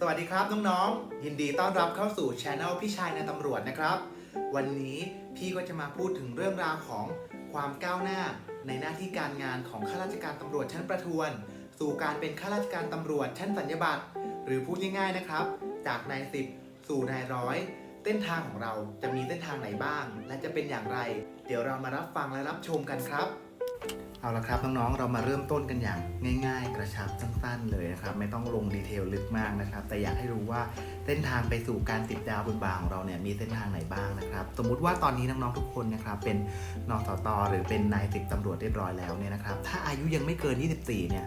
สวัสดีครับน้องๆ ยินดีต้อนรับเข้าสู่ช anel พี่ชายในตำรวจนะครับ วันนี้พี่ก็จะมาพูดถึงเรื่องราวของความก้าวหน้า ในหน้าที่การงานของข้าราชการตำรวจชั้นประทวน สู่การเป็นข้าราชการตำรวจชั้นสัญญบัตรหรือพูดง่ายๆนะครับ จากนายสิบสู่นายร้อยเส้นทางของเราจะมีเส้นทางไหนบ้าง และจะเป็นอย่างไร เดี๋ยวเรามารับฟังและรับชมกันครับ เอาละครับน้องๆ เรามาเริ่มต้นกันอย่างง่าย ๆ กระชับสั้นๆเลยนะครับ ไม่ต้องลงดีเทลลึกมากนะครับ แต่อยากให้รู้ว่า เส้นทางไปสู่การติดดาวบนบาของเราเนี่ยมีเส้นทางไหนบ้างนะครับ สมมุติว่าตอนนี้น้องๆทุกคนนะครับเป็นนสตหรือเป็นนายสิบตำรวจเรียบร้อยแล้วเนี่ยนะครับถ้าอายุยังไม่เกิน 24 เนี่ย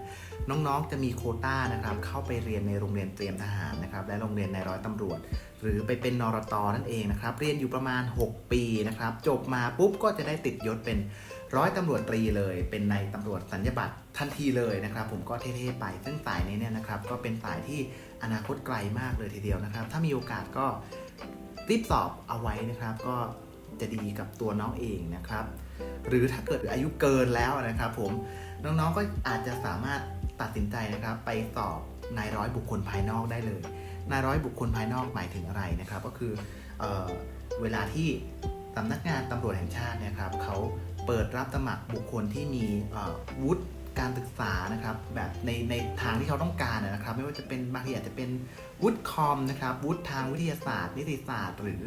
น้องๆจะมีโคต้านะครับเข้าไปเรียนในโรงเรียนเตรียมทหารนะครับและโรงเรียนในร้อยตำรวจ หรือไปเป็นนรตนั่นเองนะครับเรียนอยู่ประมาณ 6 ปีนะครับจบมาปุ๊บก็จะได้ติดยศเป็นร้อยตำรวจตรีเลย เป็นนายตำรวจสัญญบัตรทันทีเลยนะครับ ผมก็เท่ๆไปซึ่งสายนี้เนี่ยนะครับก็เป็นสายที่ อนาคตไกลมากเลยทีเดียวนะครับ ถ้ามีโอกาสก็รีบสอบเอาไว้นะครับ ก็จะดีกับตัวน้องเองนะครับ หรือถ้าเกิดอายุเกินแล้วนะครับผมน้องๆก็อาจจะสามารถตัดสินใจนะครับ ไปสอบนายร้อยบุคคลภายนอกได้เลยนายร้อยบุคคลภายนอกหมายถึงอะไรนะครับ ก็คือเออเวลาที่สำนักงานตำรวจแห่งชาตินยครับเขาเปิดรับสมัครบุคคลที่มีวุฒิ การศึกษานะครับแบบในในทางที่เขาต้องการนะครับ ไม่ว่าจะเป็นบางทีอาจจะเป็นวุฒิคอมนะครับวุฒิทางวิทยาศาสตร์ นิติศาสตร์ หรือ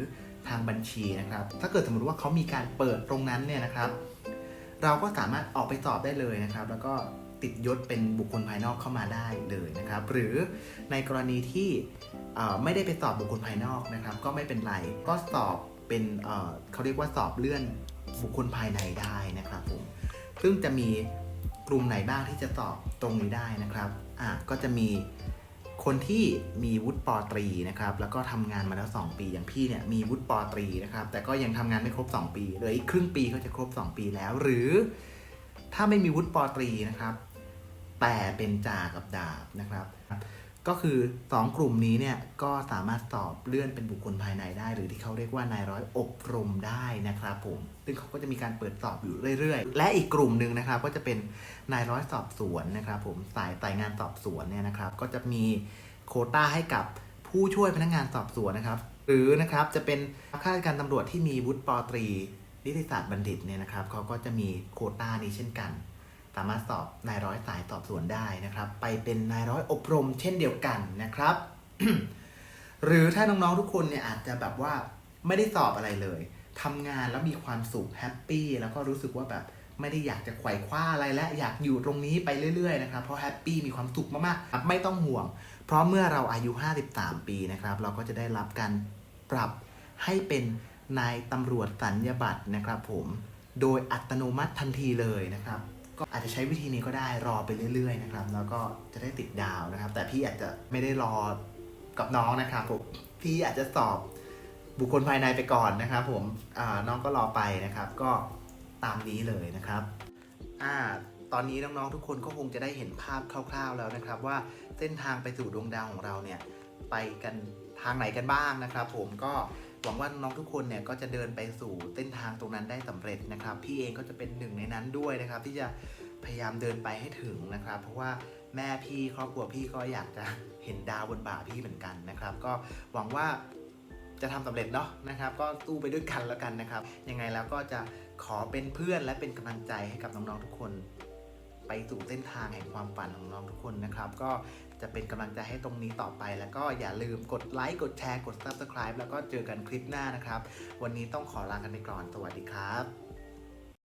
ทางบัญชีนะครับ ถ้าเกิดสมมติว่าเขามีการเปิดตรงนั้นเนี่ยนะครับ เราก็สามารถออกไปสอบได้เลยนะครับ แล้วก็ติดยศเป็นบุคคลภายนอกเข้ามาได้เลยนะครับ หรือในกรณีที่ไม่ได้ไปสอบบุคคลภายนอกนะครับ ก็ไม่เป็นไรก็สอบเป็นเขาเรียกว่าสอบเลื่อนบุคคลภายในได้นะครับผมซึ่งจะมี กลุ่มไหนบ้างที่จะตอบตรงนี้ได้นะครับอะก็จะมีคนที่มีวุฒิปอตรีนะครับ แล้วก็ทำงานมาแล้ว 2 ปีอย่างพี่เนี่ยมีวุฒิปอตรีนะครับ แต่ก็ยังทำงานไม่ครบ 2 ปีเหลืออีกครึ่งปีก็จะครบ 2 ปีแล้ว หรือถ้าไม่มีวุฒิปอตรีนะครับ แต่เป็นจ่ากับดาบนะครับ ก็คือ 2 กลุ่มนี้เนี่ยก็สามารถสอบเลื่อนเป็นบุคคลภายในได้ หรือที่เขาเรียกว่านายร้อยอบรมได้นะครับผม ซึ่งเขาก็จะมีการเปิดสอบอยู่เรื่อย ๆ และอีกกลุ่มหนึ่งนะครับก็จะเป็นนายร้อยสอบสวนนะครับ ผมสายสายงานสอบสวนเนี่ยนะครับ ก็จะมีโคต้าให้กับผู้ช่วยพนักงานสอบสวนนะครับ หรือนะครับจะเป็นข้าราชการตำรวจที่มีวุฒิปตรีนิติศาสตร์บัณฑิตเนี่ยนะครับเขาก็จะมีโคต้านี้เช่นกัน สามารถสอบนายร้อยสายสอบสวนได้นะครับ ไปเป็นนายร้อยอบรมเช่นเดียวกันนะครับ หรือถ้าน้องๆทุกคนเนี่ยอาจจะแบบว่าไม่ได้สอบอะไรเลยทำงานแล้วมีความสุขแฮปปี้แล้วก็รู้สึกว่าแบบไม่ได้อยากจะไขว่คว้าอะไรและอยากอยู่ตรงนี้ไปเรื่อยๆนะครับ เพราะแฮปปี้มีความสุขมากๆ ไม่ต้องห่วง เพราะเมื่อเราอายุ 53 ปีนะครับ เราก็จะได้รับการปรับให้เป็นนายตำรวจสัญญาบัตรนะครับผม โดยอัตโนมัติทันทีเลยนะครับ ก็อาจจะใช้วิธีนี้ก็ได้รอไปเรื่อยๆนะครับแล้วก็จะได้ติดดาวนะครับ แต่พี่อาจจะไม่ได้รอกับน้องนะครับผมพี่อาจจะสอบบุคคลภายในไปก่อนนะครับผมน้องก็รอไปนะครับ ก็ตามนี้เลยนะครับอ่าตอนนี้น้องๆทุกคนก็คงจะได้เห็นภาพคร่าว ๆแล้วนะครับ ว่าเส้นทางไปสู่ดวงดาวของเราเนี่ยไปกันทางไหนกันบ้างนะครับ ผมก็ หวังว่าน้องทุกคนเนี่ยก็จะเดินไปสู่เส้นทางตรงนั้นได้สำเร็จนะครับพี่เองก็จะเป็นหนึ่งในนั้นด้วยนะครับ ที่จะพยายามเดินไปให้ถึงนะครับ เพราะว่าแม่พี่ครอบครัวพี่ก็อยากจะเห็นดาวบนบ่าพี่เหมือนกันนะครับ ก็หวังว่าจะทำสำเร็จเนาะนะครับ ก็สู้ไปด้วยกันแล้วกันนะครับ ยังไงแล้วก็จะขอเป็นเพื่อนและเป็นกำลังใจให้กับน้องๆทุกคน ไปสู่เส้นทางแห่งความฝันของน้องทุกคนนะครับ ก็จะเป็นกำลังใจให้ตรงนี้ต่อไป แล้วก็อย่าลืมกดไลค์กดแชร์กด Subscribe แล้วก็เจอกันคลิปหน้านะครับ วันนี้ต้องขอลากันไปก่อนสวัสดีครับ